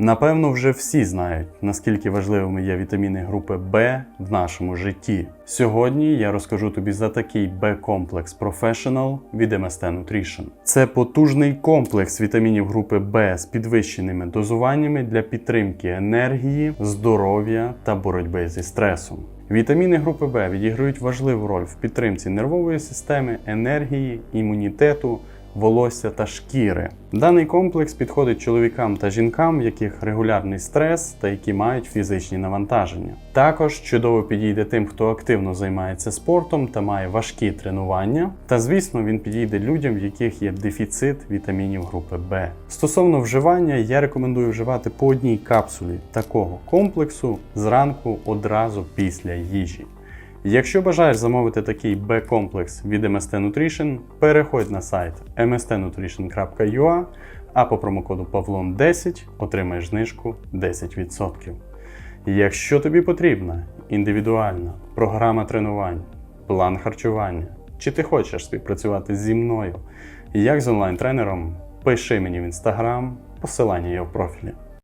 Напевно, вже всі знають, наскільки важливими є вітаміни групи Б в нашому житті. Сьогодні я розкажу тобі за такий Б-комплекс Professional від MST Nutrition. Це потужний комплекс вітамінів групи Б з підвищеними дозуваннями для підтримки енергії, здоров'я та боротьби зі стресом. Вітаміни групи Б відіграють важливу роль в підтримці нервової системи, енергії, імунітету, волосся та шкіри. Даний комплекс підходить чоловікам та жінкам, в яких регулярний стрес та які мають фізичні навантаження. Також чудово підійде тим, хто активно займається спортом та має важкі тренування. Та звісно, він підійде людям, в яких є дефіцит вітамінів групи Б. Стосовно вживання, я рекомендую вживати по одній капсулі такого комплексу зранку одразу після їжі. Якщо бажаєш замовити такий Б-комплекс від MST Nutrition, переходь на сайт mstnutrition.ua, а по промокоду PAVLON10 отримаєш знижку 10%. Якщо тобі потрібна індивідуальна програма тренувань, план харчування, чи ти хочеш співпрацювати зі мною як з онлайн-тренером, пиши мені в інстаграм, посилання є в профілі.